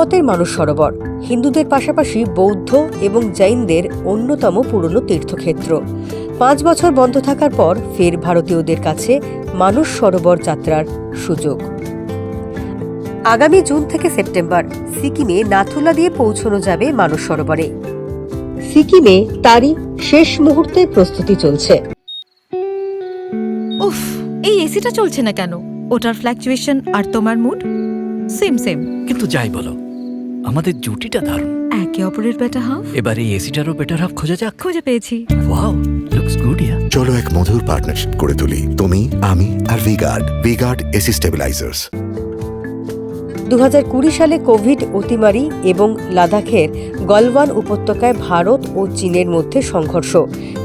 তিব্বতের মানস সরোবর হিন্দুদের পাশাপাশি বৌদ্ধ এবং জৈনদের অন্যতম পুরনো তীর্থক্ষেত্র। পাঁচ বছর বন্ধ থাকার পর ফের ভারতীয়দের কাছে মানস সরোবর যাত্রার সুযোগ। আগামী জুন থেকে সেপ্টেম্বর সিকিমে নাথুলা দিয়ে পৌঁছানো যাবে মানস সরোবরে সিকিমে তারই শেষ মুহূর্তে প্রস্তুতি চলছে। উফ এই এসিটা চলছে না কেন? ওটার ফ্ল্যাকচুয়েশন আর তোমার মুড সেম সেম কিন্তু যাই বলো আমাদের জুটিটা দারুণ। একে অপরের বেটা হাফ এবার এই এসিটারও বেটার হাফ খোঁজা যাক। খুঁজে পেয়েছি। ওয়াও লুকস গুড ইয়া চলো এক মধুর পার্টনারশিপ করে তুলি। তুমি আমি আর V Guard V Guard AC stabilisers দু সালে কোভিড অতিমারি এবং লাদাখের গলওয়ান উপত্যকায় ভারত ও চীনের মধ্যে সংঘর্ষ।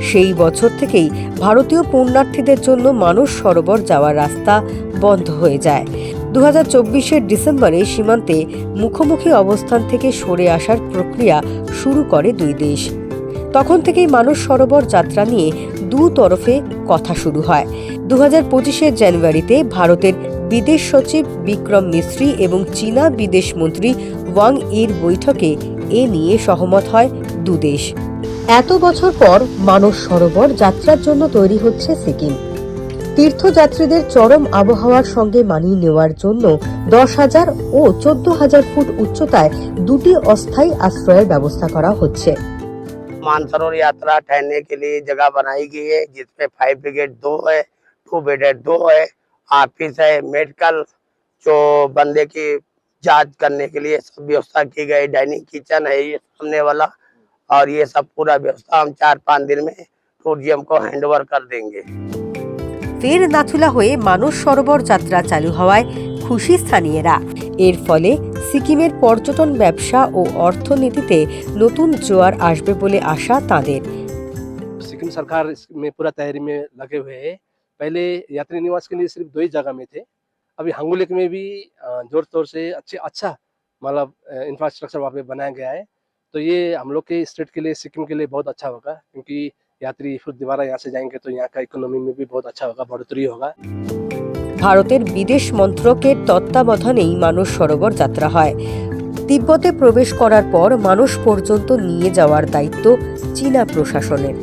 সেই বছর থেকেই ভারতীয় পুণ্যার্থীদের জন্য মানুষ সরোবর যাওয়ার রাস্তা বন্ধ হয়ে যায়। দু হাজার ডিসেম্বরে সীমান্তে মুখোমুখি অবস্থান থেকে সরে আসার প্রক্রিয়া শুরু করে দুই দেশ। তখন থেকেই মানস সরোবর যাত্রা নিয়ে দু তরফে কথা শুরু হয়। দু হাজার জানুয়ারিতে ভারতের বিদেশ সচিব বিক্রম মিস্ত্রি এবং চীনা বিদেশ মন্ত্রী ওয়াং ইর বৈঠকে এ নিয়ে সহমত হয় দুদেশ। এত বছর পর মানস সরোবর যাত্রার জন্য তৈরি হচ্ছে সিকিম। তীর্থযাত্রীদের চরম আবহাওয়ার সঙ্গে মানিয়ে নেওয়ার জন্য দশ হাজার ও চোদ্দ হাজার ফুট উচ্চতায় দুটি অস্থায়ী আশ্রয়ের ব্যবস্থা করা হচ্ছে मानसरोवर यात्रा ठहरने के लिए जगह बनाई गई है जिसमें फाइव ब्रिगेड दो है टू बेडेड दो है ऑफिस है मेडिकल जो बंदे की जांच करने के लिए सब व्यवस्था की गई डाइनिंग किचन है ये सामने वाला और ये सब पूरा व्यवस्था हम चार पाँच दिन में टूरिज्म को हैंड ओवर कर देंगे ফের নাথুলা হয়ে মানস সরোবর যাত্রা চালু হওয়ায় খুশি স্থানীয়রা এর ফলে সিকিমের পর্যটন ব্যবসা ও অর্থনীতিতে নতুন জোয়ার আসবে বলে আশা তাদের सिक्किम सरकार इसमें पूरा तैयारी में लगे हुए हैं पहले यात्री निवास के लिए सिर्फ दो ही जगह में थे अभी हांगुलिक में भी अ, जोर तौर से अच्छे अच्छा मतलब इंफ्रास्ट्रक्चर वहाँ पे बनाया गया है तो ये हम लोग के स्टेट के लिए सिक्किम के लिए बहुत अच्छा होगा क्योंकि यात्री फिर दोबारा यहाँ से जाएंगे तो यहाँ का इकोनॉमी में भी बहुत अच्छा होगा बढ़ोतरी होगा ভারতের বিদেশ মন্ত্রকের তত্ত্বাবধানেই মানস সরোবর যাত্রা হয় তিব্বতে প্রবেশ করার পর মানস পর্যন্ত নিয়ে যাওয়ার দায়িত্ব চীনা প্রশাসনের